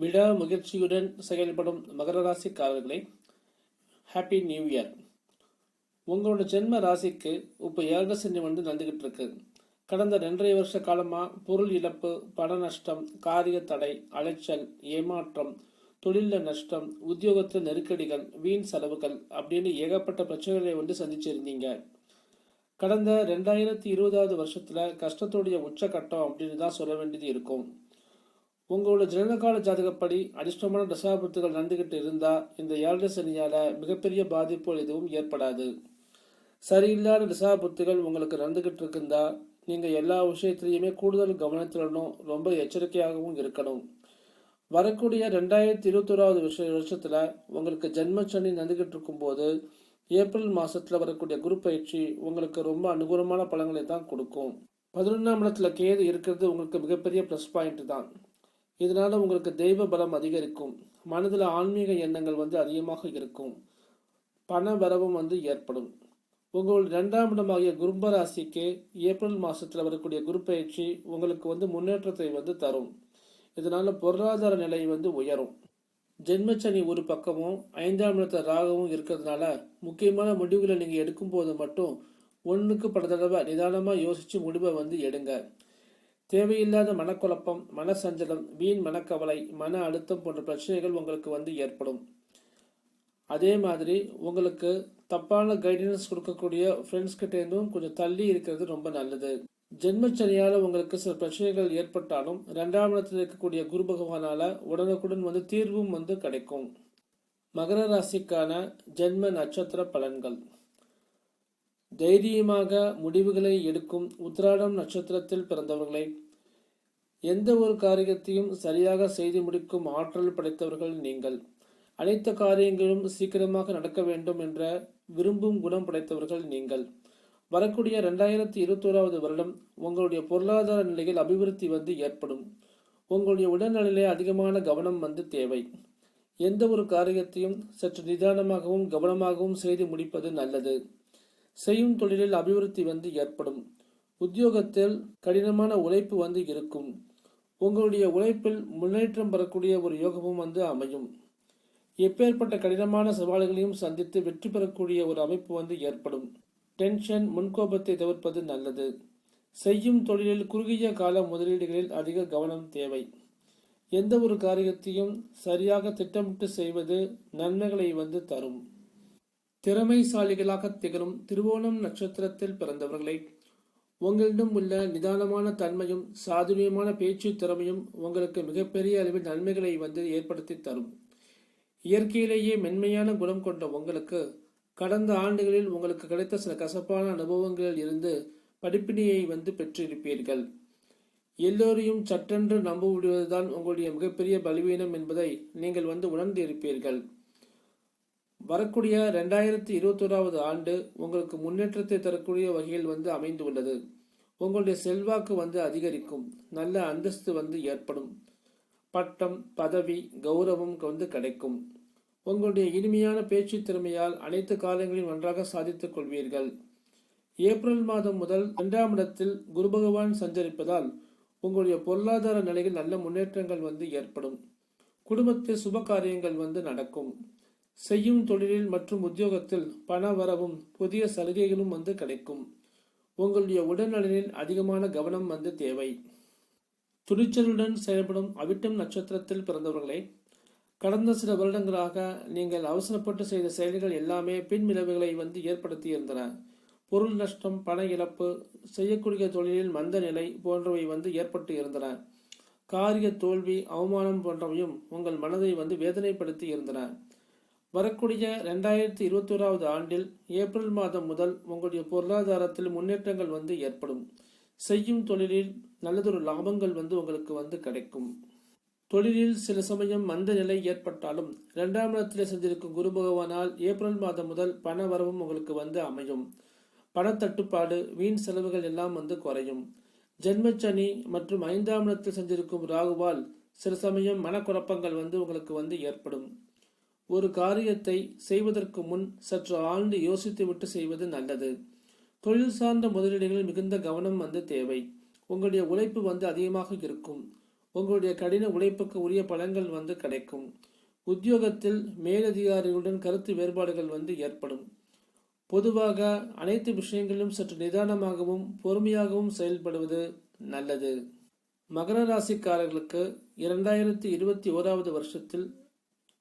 விடா முயற்சியுடன் செயல்படும் மகர ராசிக்காரர்களே ஹாப்பி நியூ இயர் உங்களோட ஜென்ம ராசிக்கு இப்போ ஏழரை சனி வந்து நடந்துகிட்டு இருக்கு. கடந்த ரெண்டரை வருஷ காலமாக பொருள் இழப்பு பண நஷ்டம் காரிய தடை அலைச்சல் ஏமாற்றம் தொழிலில் நஷ்டம் உத்தியோகத்தில் நெருக்கடிகள் வீண் செலவுகள் அப்படின்னு ஏகப்பட்ட பிரச்சனைகளை வந்து சந்திச்சிருந்தீங்க. கடந்த ரெண்டாயிரத்தி இருபதாவது வருஷத்தில் கஷ்டத்துடைய உச்சக்கட்டம் அப்படின்னு தான் சொல்ல வேண்டியது இருக்கும். உங்களோட ஜனனகால ஜாதகப்படி அதிர்ஷ்டமான தசாபத்துகள் நடந்துகிட்டு இருந்தா இந்த ஏழரை சனியால மிகப்பெரிய பாதிப்புகள் எதுவும் ஏற்படாது. சரியில்லாத தசாபத்துகள் உங்களுக்கு நடந்துகிட்டு இருக்குந்தா நீங்க எல்லா விஷயத்திலையுமே கூடுதல் கவனத்துடனும் ரொம்ப எச்சரிக்கையாகவும் இருக்கணும். வரக்கூடிய ரெண்டாயிரத்தி இருபத்தோராவது வருஷ வருஷத்துல உங்களுக்கு ஜென்மச்சனி நடந்துகிட்டு இருக்கும்போது ஏப்ரல் மாசத்துல வரக்கூடிய குரு பயிற்சி உங்களுக்கு ரொம்ப அனுகூலமான பலன்களை தான் கொடுக்கும். பதினொன்றாம் இடத்துல கேது இருக்கிறது உங்களுக்கு மிகப்பெரிய ப்ளஸ் பாயிண்ட் தான். இதனால் உங்களுக்கு தெய்வ பலம் அதிகரிக்கும். மனதில் ஆன்மீக எண்ணங்கள் வந்து அதிகமாக இருக்கும். பண வரவும் வந்து ஏற்படும். உங்கள் இரண்டாம் இடமாகிய குரும்ப ராசிக்கு ஏப்ரல் மாதத்தில் வரக்கூடிய குரு பயிற்சி உங்களுக்கு வந்து முன்னேற்றத்தை வந்து தரும். இதனால் பொருளாதார நிலை வந்து உயரும். ஜென்மச்சனி ஒரு பக்கமும் ஐந்தாம் இடத்த ராகவும் இருக்கிறதுனால முக்கியமான முடிவுகளை நீங்கள் எடுக்கும்போது மட்டும் ஒன்றுக்கு பல தடவை நிதானமாக யோசித்து முடிவை வந்து எடுங்க. தேவையில்லாத மனக்குழப்பம் மனசஞ்சலம் வீண் மனக்கவலை மன அழுத்தம் போன்ற பிரச்சனைகள் உங்களுக்கு வந்து ஏற்படும். அதே மாதிரி உங்களுக்கு தப்பான கைடன்ஸ் கொடுக்கக்கூடிய ஃப்ரெண்ட்ஸ் கிட்டேருந்தும் கொஞ்சம் தள்ளி இருக்கிறது ரொம்ப நல்லது. ஜென்மச்சனியால் உங்களுக்கு சில பிரச்சனைகள் ஏற்பட்டாலும் ரெண்டாம் இடத்தில் இருக்கக்கூடிய குரு பகவானால் உடனுக்குடன் வந்து தீர்வும் வந்து கிடைக்கும். மகர ராசிக்கான ஜென்ம நட்சத்திர பலன்கள். தைரியமாக முடிவுகளை எடுக்கும் உத்திராடம் நட்சத்திரத்தில் பிறந்தவர்களை எந்த ஒரு காரியத்தையும் சரியாக செய்து முடிக்கும் ஆற்றல் படைத்தவர்கள் நீங்கள். அனைத்து காரியங்களும் சீக்கிரமாக நடக்க வேண்டும் என்ற விரும்பும் குணம் படைத்தவர்கள் நீங்கள். வரக்கூடிய ரெண்டாயிரத்தி இருபத்தோராவது வருடம் உங்களுடைய பொருளாதார நிலையில் அபிவிருத்தி வந்து ஏற்படும். உங்களுடைய உடல்நிலையிலே அதிகமான கவனம் வந்து தேவை. எந்த ஒரு காரியத்தையும் சற்று நிதானமாகவும் கவனமாகவும் செய்து முடிப்பது நல்லது. செய்யும் தொழிலில் அபிவிருத்தி வந்து ஏற்படும். உத்தியோகத்தில் கடினமான உழைப்பு வந்து இருக்கும். உங்களுடைய உழைப்பில் முன்னேற்றம் பெறக்கூடிய ஒரு யோகமும் வந்து அமையும். எப்பேற்பட்ட கடினமான சவால்களையும் சந்தித்து வெற்றி பெறக்கூடிய ஒரு அமைப்பு வந்து ஏற்படும். டென்ஷன் முன்கோபத்தை தவிர்ப்பது நல்லது. செய்யும் தொழிலில் குறுகிய கால முதலீடுகளில் அதிக கவனம் தேவை. எந்த ஒரு காரியத்தையும் சரியாக திட்டமிட்டு செய்வது நன்மைகளை வந்து தரும். திறமைசாலிகளாக திகழும் திருவோணம் நட்சத்திரத்தில் பிறந்தவர்களை உங்களிடம் உள்ள நிதானமான தன்மையும் சாதுரியமான பேச்சு திறமையும் உங்களுக்கு மிகப்பெரிய அளவில் நன்மைகளை வந்து ஏற்படுத்தி தரும். இயற்கையிலேயே மென்மையான குணம் கொண்ட உங்களுக்கு கடந்த ஆண்டுகளில் உங்களுக்கு கிடைத்த சில கசப்பான அனுபவங்களில் இருந்து படிப்பினையை வந்து பெற்றிருப்பீர்கள். எல்லோரையும் சட்டென்று நம்ப விடுவதுதான் உங்களுடைய மிகப்பெரிய பலவீனம் என்பதை நீங்கள் வந்து உணர்ந்து இருப்பீர்கள் வரக்கூடிய ரெண்டாயிரத்தி இருபத்தோராவது ஆண்டு உங்களுக்கு முன்னேற்றத்தை தரக்கூடிய வகையில் வந்து அமைந்துள்ளது. உங்களுடைய செல்வாக்கு வந்து அதிகரிக்கும். நல்ல அந்தஸ்து வந்து ஏற்படும். பட்டம் பதவி கௌரவம் வந்து கிடைக்கும். உங்களுடைய இனிமையான பேச்சு திறமையால் அனைத்து காலங்களிலும் நன்றாக சாதித்துக் கொள்வீர்கள். ஏப்ரல் மாதம் முதல் இரண்டாம் இடத்தில் குரு பகவான் சஞ்சரிப்பதால் உங்களுடைய பொருளாதார நிலையில் நல்ல முன்னேற்றங்கள் வந்து ஏற்படும். குடும்பத்தில் சுப காரியங்கள் வந்து நடக்கும். செய்யும் தொழிலில் மற்றும் உத்தியோகத்தில் பண வரவும் புதிய சலுகைகளும் வந்து கிடைக்கும். உங்களுடைய உடல்நலனில் அதிகமான கவனம் வந்து தேவை. துணிச்சலுடன் செயல்படும் அவிட்டம் நட்சத்திரத்தில் பிறந்தவர்களை கடந்த சில வருடங்களாக நீங்கள் அவசரப்பட்டு செய்த செயல்கள் எல்லாமே பின் விளைவுகளை வந்து ஏற்படுத்தி இருந்தன பொருள் நஷ்டம் பண இழப்பு செய்யக்கூடிய தொழிலில் மந்த நிலை போன்றவை வந்து ஏற்பட்டு இருந்தன. காரிய தோல்வி அவமானம் போன்றவையும் உங்கள் மனதை வந்து வேதனைப்படுத்தி இருந்தன. வரக்கூடிய ரெண்டாயிரத்தி இருபத்தி ஓராவது ஆண்டில் ஏப்ரல் மாதம் முதல் உங்களுடைய பொருளாதாரத்தில் முன்னேற்றங்கள் வந்து ஏற்படும். செய்யும் தொழிலில் நல்லதொரு லாபங்கள் வந்து உங்களுக்கு வந்து கிடைக்கும். தொழிலில் சில சமயம் மந்த நிலை ஏற்பட்டாலும் இரண்டாம் இடத்தில் செஞ்சிருக்கும் குரு பகவானால் ஏப்ரல் மாதம் முதல் பண வரவும் உங்களுக்கு வந்து அமையும். பணத்தட்டுப்பாடு வீண் செலவுகள் எல்லாம் வந்து குறையும். ஜென்மச்சனி மற்றும் ஐந்தாம் இடத்தில் செஞ்சிருக்கும் ராகுவால் சில சமயம் மனக்குழப்பங்கள் வந்து உங்களுக்கு வந்து ஏற்படும். ஒரு காரியத்தை செய்வதற்கு முன் சற்று ஆழ்ந்து யோசித்துவிட்டு செய்வது நல்லது. தொழில் சார்ந்த முதலீடுகளில் மிகுந்த கவனம் வந்து தேவை. உங்களுடைய உழைப்பு வந்து அதிகமாக இருக்கும். உங்களுடைய கடின உழைப்புக்கு உரிய பலன்கள் வந்து கிடைக்கும். உத்தியோகத்தில் மேலதிகாரிகளுடன் கருத்து வேறுபாடுகள் வந்து ஏற்படும். பொதுவாக அனைத்து விஷயங்களிலும் சற்று நிதானமாகவும் பொறுமையாகவும் செயல்படுவது நல்லது. மகர ராசிக்காரர்களுக்கு இரண்டாயிரத்தி இருபத்தி ஓராவது வருஷத்தில்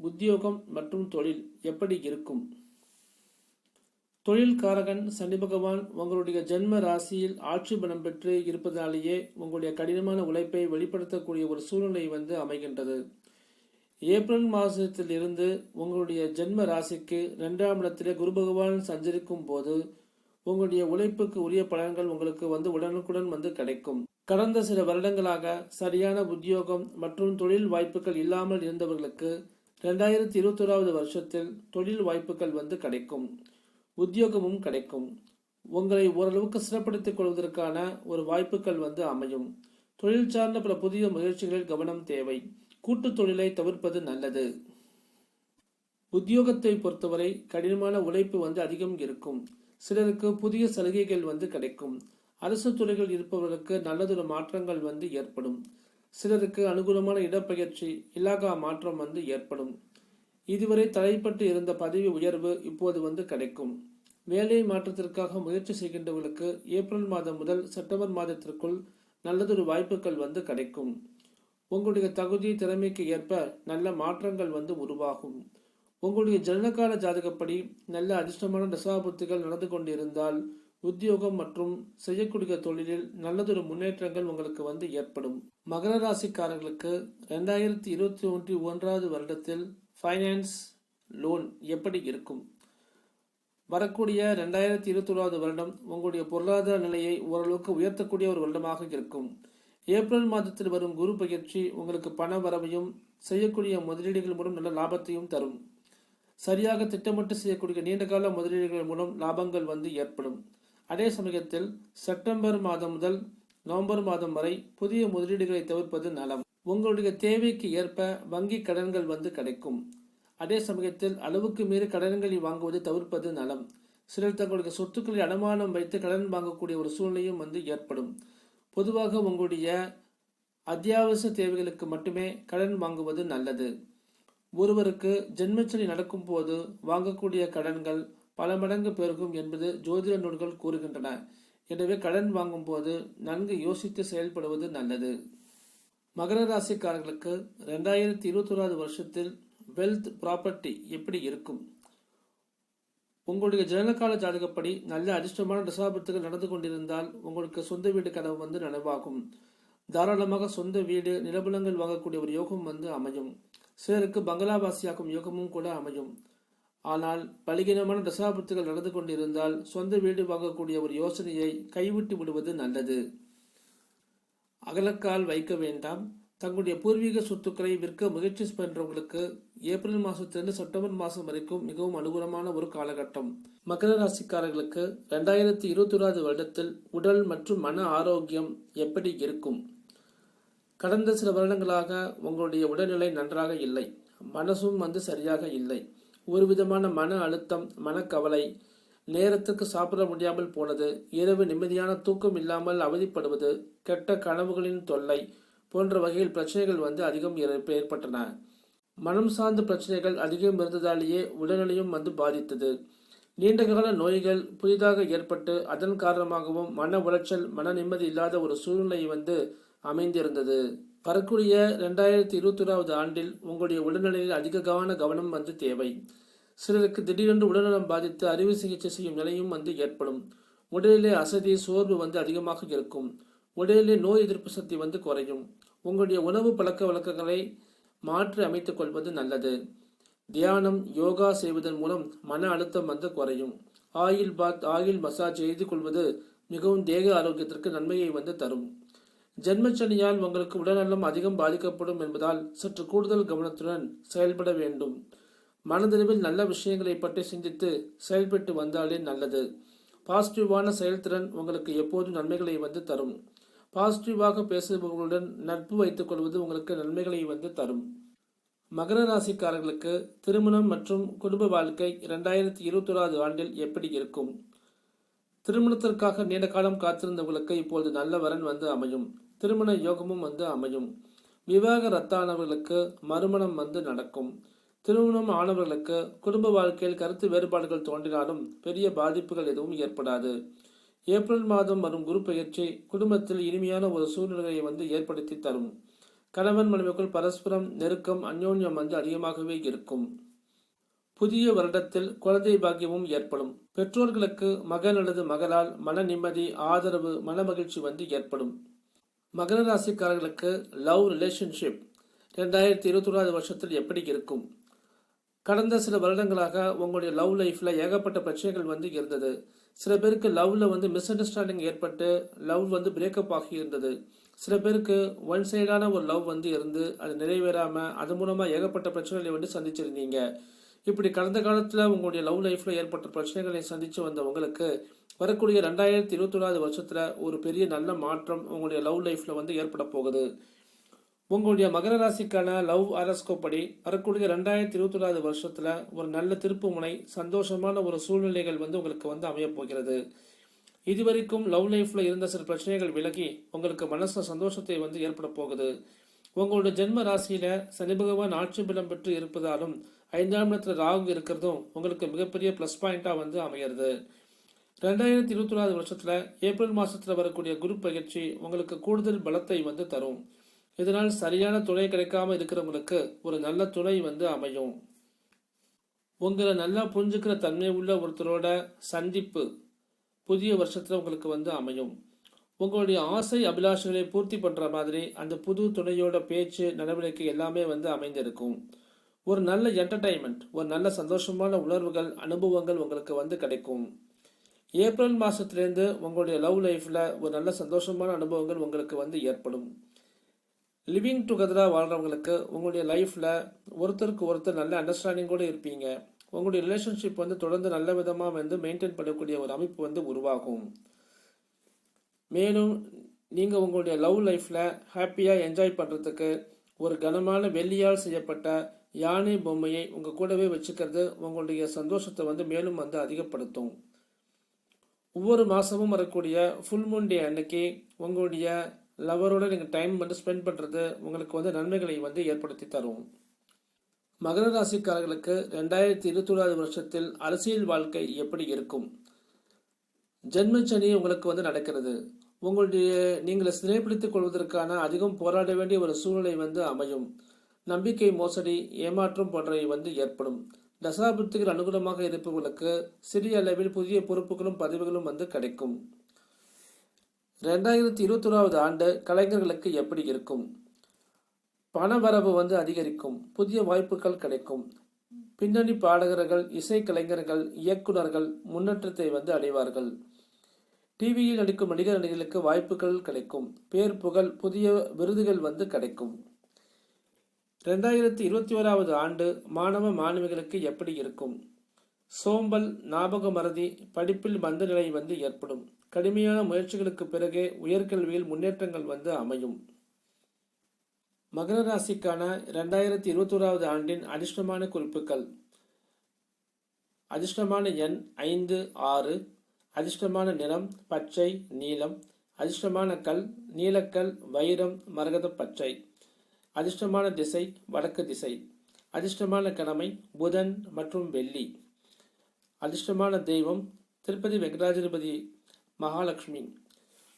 உத்தியோகம் மற்றும் தொழில் எப்படி இருக்கும்? தொழில் காரகன் சனி பகவான் உங்களுடைய ஜென்ம ராசியில் ஆட்சி பலம் பெற்று இருப்பதாலேயே உங்களுடைய கடினமான உழைப்பை வெளிப்படுத்தக்கூடிய ஒரு சூழ்நிலை வந்து அமைகின்றது. ஏப்ரல் மாதத்தில் இருந்து உங்களுடைய ஜென்ம ராசிக்கு இரண்டாம் இடத்திலே குரு பகவான் சஞ்சரிக்கும் போது உங்களுடைய உழைப்புக்கு உரிய பலன்கள் உங்களுக்கு வந்து உடனுக்குடன் வந்து கிடைக்கும். கடந்த சில வருடங்களாக சரியான உத்தியோகம் மற்றும் தொழில் வாய்ப்புகள் இல்லாமல் இருந்தவர்களுக்கு ரெண்டாயிரத்தி இருபத்தோராவது வருஷத்தில் தொழில் வாய்ப்புகள் வந்து கிடைக்கும். உத்தியோகமும் கிடைக்கும். உங்களை ஓரளவுக்கு சிறப்படுத்திக் கொள்வதற்கான ஒரு வாய்ப்புகள் வந்து அமையும். தொழில் சார்ந்த பல புதிய முயற்சிகளில் கவனம் தேவை. கூட்டு தொழிலை தவிர்ப்பது நல்லது. உத்தியோகத்தை பொறுத்தவரை கடினமான உழைப்பு வந்து அதிகம் இருக்கும். சிலருக்கு புதிய சலுகைகள் வந்து கிடைக்கும். அரசு துறைகள் இருப்பவர்களுக்கு நல்லதொரு மாற்றங்கள் வந்து ஏற்படும். சிலருக்கு அனுகூலமான இடப்பெயர்ச்சி இலாகா மாற்றம் வந்து ஏற்படும். இதுவரை தடைப்பட்டு இருந்த பதவி உயர்வு இப்போது வந்து கிடைக்கும். வேலை மாற்றத்திற்காக முயற்சி செய்கின்றவர்களுக்கு ஏப்ரல் மாதம் முதல் செப்டம்பர் மாதத்திற்குள் நல்லதொரு வாய்ப்புகள் வந்து கிடைக்கும். உங்களுடைய தகுதி திறமைக்கு ஏற்ப நல்ல மாற்றங்கள் வந்து உருவாகும். உங்களுடைய ஜனனகால ஜாதகப்படி நல்ல அதிர்ஷ்டமான தசாபுத்திகள் நடந்து கொண்டிருந்தால் உத்தியோகம் மற்றும் செய்யக்கூடிய தொழிலில் நல்லதொரு முன்னேற்றங்கள் உங்களுக்கு வந்து ஏற்படும். மகர ராசிக்காரர்களுக்கு ரெண்டாயிரத்தி இருபத்தி ஒன்று ஒன்றாவது வருடத்தில் ஃபைனான்ஸ் லோன் எப்படி இருக்கும்? வரக்கூடிய ரெண்டாயிரத்தி இருபத்தி ஓராவது வருடம் உங்களுடைய பொருளாதார நிலையை ஓரளவுக்கு உயர்த்தக்கூடிய ஒரு வருடமாக இருக்கும். ஏப்ரல் மாதத்தில் வரும் குரு பயிற்சி உங்களுக்கு பண வரவையும் செய்யக்கூடிய முதலீடுகள் மூலம் நல்ல லாபத்தையும் தரும். சரியாக திட்டமிட்டு செய்யக்கூடிய நீண்டகால முதலீடுகள் மூலம் லாபங்கள் வந்து ஏற்படும். அதே சமயத்தில் செப்டம்பர் மாதம் முதல் நவம்பர் மாதம் வரை புதிய முதலீடுகளை தவிர்ப்பது நலம். உங்களுடைய தேவைக்கு ஏற்ப வங்கி கடன்கள் வந்து கிடைக்கும். அதே சமயத்தில் அளவுக்கு மீறி கடன்களை வாங்குவது தவிர்ப்பது நலம். சிலர் தங்களுடைய சொத்துக்களை அடமானம் வைத்து கடன் வாங்கக்கூடிய ஒரு சூழ்நிலையும் வந்து ஏற்படும். பொதுவாக உங்களுடைய அத்தியாவசிய தேவைகளுக்கு மட்டுமே கடன் வாங்குவது நல்லது. ஒருவருக்கு ஜென்மச்சனி நடக்கும் போது வாங்கக்கூடிய கடன்கள் பல மடங்கு பெருகும் என்பது ஜோதிட நூல்கள் கூறுகின்றன. எனவே கடன் வாங்கும் போது நன்கு யோசித்து செயல்படுவது நல்லது. மகர ராசிக்காரர்களுக்கு ரெண்டாயிரத்தி இருபத்தோராவது வருஷத்தில் வெல்த் ப்ராப்பர்ட்டி எப்படி இருக்கும்? உங்களுடைய ஜனனகால ஜாதகப்படி நல்ல அதிர்ஷ்டமான தசாபத்துகள் நடந்து கொண்டிருந்தால் உங்களுக்கு சொந்த வீடு கனவு வந்து நனவாகும். தாராளமாக சொந்த வீடு நிலபலங்கள் வாங்கக்கூடிய ஒரு யோகம் வந்து அமையும். சிலருக்கு பங்களாவாசியாக்கும் யோகமும் கூட அமையும். ஆனால் பலிகீனமான தசாபத்துகள் நடந்து கொண்டிருந்தால் சொந்த வீடு வாங்கக்கூடிய ஒரு யோசனையை கைவிட்டு விடுவது நல்லது. அகலக்கால் வைக்க வேண்டாம். தங்களுடைய பூர்வீக சொத்துக்களை விற்க முயற்சி பண்றவங்களுக்கு ஏப்ரல் மாசத்திலிருந்து செப்டம்பர் மாசம் வரைக்கும் மிகவும் அனுகூலமான ஒரு காலகட்டம். மகர ராசிக்காரர்களுக்கு ரெண்டாயிரத்தி இருபத்தி வருடத்தில் உடல் மற்றும் மன ஆரோக்கியம் எப்படி இருக்கும்? கடந்த சில வருடங்களாக உங்களுடைய உடல்நிலை நன்றாக இல்லை. மனசும் வந்து சரியாக இல்லை. ஒரு விதமான மன அழுத்தம் மனக்கவலை நேரத்துக்கு சாப்பிட முடியாமல் போனது இரவு நிம்மதியான தூக்கம் இல்லாமல் அவதிப்படுவது கெட்ட கனவுகளின் தொல்லை போன்ற வகையில் பிரச்சனைகள் வந்து அதிகம் ஏற்ப- ஏற்பட்டன. மனம் சார்ந்த பிரச்சனைகள் அதிகம் இருந்ததாலேயே உடல்நிலையும் வந்து பாதித்தது. நீண்டகால நோய்கள் புதிதாக ஏற்பட்டு அதன் காரணமாகவும் மன உளைச்சல் மன நிம்மதி இல்லாத ஒரு சூழ்நிலை வந்து அமைந்திருந்தது. வரக்கூடிய ரெண்டாயிரத்தி இருபத்தி ஓராவது ஆண்டில் உங்களுடைய உடல்நிலையில் அதிக கவன கவனம் வந்து தேவை. சிலருக்கு திடீரென்று உடல்நலம் பாதித்து அறுவை சிகிச்சை செய்யும் நிலையும் வந்து ஏற்படும். உடலிலே அசதி சோர்வு வந்து அதிகமாக இருக்கும். உடலிலே நோய் எதிர்ப்பு சக்தி வந்து குறையும். உங்களுடைய உணவு பழக்க வழக்கங்களை மாற்றி அமைத்துக் கொள்வது நல்லது. தியானம் யோகா செய்வதன் மூலம் மன அழுத்தம் வந்து குறையும். ஆயில் பாத் ஆயில் மசாஜ் செய்து கொள்வது மிகவும் தேக ஆரோக்கியத்திற்கு நன்மையை வந்து தரும். ஜென்மச்சனியால் உங்களுக்கு உடல்நலம் அதிகம் பாதிக்கப்படும் என்பதால் சற்று கூடுதல் கவனத்துடன் செயல்பட வேண்டும். மனதளவில் நல்ல விஷயங்களை பற்றி சிந்தித்து செயல்பட்டு வந்தாலே நல்லது. பாசிட்டிவான செயல்திறன் உங்களுக்கு எப்போதும் நன்மைகளை வந்து தரும். பாசிட்டிவாக பேசுபவர்களுடன் நட்பு வைத்துக் கொள்வது உங்களுக்கு நன்மைகளை வந்து தரும். மகர ராசிக்காரர்களுக்கு திருமணம் மற்றும் குடும்ப வாழ்க்கை இரண்டாயிரத்தி இருபத்தோராவது ஆண்டில் எப்படி இருக்கும்? திருமணத்திற்காக நீண்ட காலம் காத்திருந்தவர்களுக்கு இப்பொழுது நல்ல வரன் வந்து அமையும். திருமண யோகமும் வந்து அமையும். விவாக ரத்தானவர்களுக்கு மறுமணம் வந்து நடக்கும். திருமணம் ஆனவர்களுக்கு குடும்ப வாழ்க்கையில் கருத்து வேறுபாடுகள் தோன்றினாலும் பெரிய பாதிப்புகள் எதுவும் ஏற்படாது. ஏப்ரல் மாதம் வரும் குரு பயிற்சி குடும்பத்தில் இனிமையான ஒரு சூழ்நிலையை வந்து ஏற்படுத்தி தரும். கணவன் மனைவிக்குள் பரஸ்பரம் நெருக்கம் அந்யோன்யம் வந்து அதிகமாகவே இருக்கும். புதிய வருடத்தில் குழந்தை பாக்கியமும் ஏற்படும். பெற்றோர்களுக்கு மகன் அல்லது மகளால் மன நிம்மதி ஆதரவு மன மகிழ்ச்சி வந்து ஏற்படும். மகர ராசிக்காரர்களுக்கு லவ் ரிலேஷன்ஷிப் ரெண்டாயிரத்தி இருபத்தி ஒன்றாவது வருஷத்தில் எப்படி இருக்கும்? கடந்த சில வருடங்களாக உங்களுடைய லவ் லைஃப்பில் ஏகப்பட்ட பிரச்சனைகள் வந்து இருந்தது. சில பேருக்கு லவ்வில் வந்து மிஸ் அண்டர்ஸ்டாண்டிங் ஏற்பட்டு லவ் வந்து பிரேக்கப் ஆகி இருந்தது. சில பேருக்கு ஒன் சைடான ஒரு லவ் வந்து இருந்து அது நிறைவேறாமல் அது மூலமாக ஏகப்பட்ட பிரச்சனைகளை வந்து சந்திச்சிருந்தீங்க. இப்படி கடந்த காலத்தில் உங்களுடைய லவ் லைஃப்பில் ஏற்பட்ட பிரச்சனைகளை சந்தித்து வந்த உங்களுக்கு வரக்கூடிய ரெண்டாயிரத்தி இருபத்தொன்னாவது வருஷத்தில் ஒரு பெரிய நல்ல மாற்றம் உங்களுடைய லவ் லைஃப்பில் வந்து ஏற்பட போகுது. உங்களுடைய மகர ராசிக்கான லவ் அரஸ்கோப் படி வரக்கூடிய ரெண்டாயிரத்தி இருபத்தொன்னாவது வருஷத்தில் ஒரு நல்ல திருப்பு முனை சந்தோஷமான ஒரு சூழ்நிலைகள் வந்து உங்களுக்கு வந்து அமையப் போகிறது. இதுவரைக்கும் லவ் லைஃப்பில் இருந்த சில பிரச்சனைகள் விலகி உங்களுக்கு மனசு சந்தோஷத்தை வந்து ஏற்பட போகுது. உங்களுடைய ஜென்ம ராசியில் சனி பகவான் ஆட்சி பலம் பெற்று இருப்பதாலும் ஐந்தாம் இடத்துல ராகு இருக்கிறதும் உங்களுக்கு மிகப்பெரிய ப்ளஸ் பாயிண்ட்டாக வந்து அமையிறது. ரெண்டாயிரத்தி இருபத்தி ஒன்றாவது வருஷத்தில் ஏப்ரல் மாதத்தில் வரக்கூடிய குரு பயிற்சி உங்களுக்கு கூடுதல் பலத்தை வந்து தரும். இதனால் சரியான துணை கிடைக்காம இருக்கிறவங்களுக்கு ஒரு நல்ல துணை வந்து அமையும். உங்களை நல்லா புரிஞ்சுக்கிற தன்மை உள்ள ஒருத்தரோட சந்திப்பு புதிய வருஷத்தில் உங்களுக்கு வந்து அமையும். உங்களுடைய ஆசை அபிலாஷைகளை பூர்த்தி பண்ணுற மாதிரி அந்த புது துணையோட பேச்சு நடவடிக்கை எல்லாமே வந்து அமைந்திருக்கும். ஒரு நல்ல என்டர்டைன்மெண்ட் ஒரு நல்ல சந்தோஷமான உணர்வுகள் அனுபவங்கள் உங்களுக்கு வந்து கிடைக்கும். ஏப்ரல் மாதத்துலேருந்து உங்களுடைய லவ் லைஃப்பில் ஒரு நல்ல சந்தோஷமான அனுபவங்கள் உங்களுக்கு வந்து ஏற்படும். லிவிங் டுகெதராக வாழ்கிறவங்களுக்கு உங்களுடைய லைஃப்பில் ஒருத்தருக்கு ஒருத்தர் நல்ல அண்டர்ஸ்டாண்டிங்கோடு இருப்பீங்க. உங்களுடைய ரிலேஷன்ஷிப் வந்து தொடர்ந்து நல்ல விதமாக வந்து மெயின்டைன் பண்ணக்கூடிய ஒரு அமைப்பு வந்து உருவாகும். மேலும் நீங்கள் உங்களுடைய லவ் லைஃப்பில் ஹாப்பியாக என்ஜாய் பண்ணுறதுக்கு ஒரு கனமான வெள்ளியால் செய்யப்பட்ட யானை பொம்மையை உங்கள் கூடவே வச்சுக்கிறது உங்களுடைய சந்தோஷத்தை வந்து மேலும் வந்து அதிகப்படுத்தும். ஒவ்வொரு மாதமும் வரக்கூடிய ஃபுல் மூன் டே அன்னைக்கு உங்களுடைய லவரோட நீங்கள் டைம் வந்து ஸ்பெண்ட் பண்ணுறது உங்களுக்கு வந்து நன்மைகளை வந்து ஏற்படுத்தி தரும். மகர ராசிக்காரர்களுக்கு ரெண்டாயிரத்தி இருபத்தோராவது வருஷத்தில் அரசியல் வாழ்க்கை எப்படி இருக்கும்? ஜென்மச்சனி உங்களுக்கு வந்து நடக்கிறது. உங்களுடைய நீங்கள் சிறைப்பிடித்துக் கொள்வதற்கான அதிகம் போராட வேண்டிய ஒரு சூழ்நிலை வந்து அமையும். நம்பிக்கை மோசடி ஏமாற்றம் போன்றவை வந்து ஏற்படும். தசாபுத்திகள் அனுகூலமாக இருப்பவர்களுக்கு சிறிய அளவில் புதிய பொறுப்புகளும் பதவிகளும் வந்து கிடைக்கும். ரெண்டாயிரத்தி இருபத்தொராவது ஆண்டு கலைஞர்களுக்கு எப்படி இருக்கும்? பண வரவு வந்து அதிகரிக்கும். புதிய வாய்ப்புகள் கிடைக்கும். பின்னணி பாடகர்கள் இசை கலைஞர்கள் இயக்குநர்கள் முன்னேற்றத்தை வந்து அடைவார்கள். டிவியில் நடிக்கும் நடிகர் நடிகர்களுக்கு வாய்ப்புகள் கிடைக்கும். பேர் புகழ் புதிய விருதுகள் வந்து கிடைக்கும். ரெண்டாயிரத்தி இருபத்தி ஓராவது ஆண்டு மாணவ மாணவிகளுக்கு எப்படி இருக்கும்? சோம்பல் ஞாபக மறதி படிப்பில் மந்த நிலை வந்து ஏற்படும். கடுமையான முயற்சிகளுக்கு பிறகே உயர்கல்வியில் முன்னேற்றங்கள் வந்து அமையும். மகர ராசிக்கான இரண்டாயிரத்தி இருபத்தோராவது ஆண்டின் அதிர்ஷ்டமான குறிப்புகள். அதிர்ஷ்டமான எண் ஐந்து ஆறு. அதிர்ஷ்டமான நிறம் பச்சை நீலம். அதிர்ஷ்டமான கல் நீலக்கல் வைரம் மரகத பச்சை. அதிர்ஷ்டமான திசை வடக்கு திசை. அதிர்ஷ்டமான கிழமை புதன் மற்றும் வெள்ளி. அதிர்ஷ்டமான தெய்வம் திருப்பதி வெங்கடாஜலபதி மகாலட்சுமி.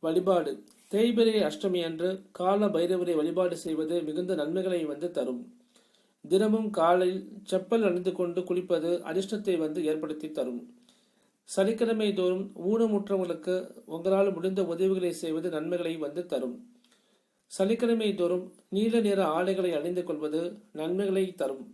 வழிபாடு. தேய்பிரை அஷ்டமி அன்று கால பைரவரை வழிபாடு செய்வது மிகுந்த நன்மைகளை வந்து தரும். தினமும் காலையில் செப்பல் அணிந்து கொண்டு குளிப்பது அதிர்ஷ்டத்தை வந்து ஏற்படுத்தி தரும். சனிக்கிழமை தோறும் ஊனமுற்றவங்களுக்கு உங்களால் முடிந்த உதவிகளை செய்வது நன்மைகளை வந்து தரும். சனிக்கிழமை தோறும் நீல நிற ஆடைகளை அணிந்து கொள்வது நன்மைகளை தரும்.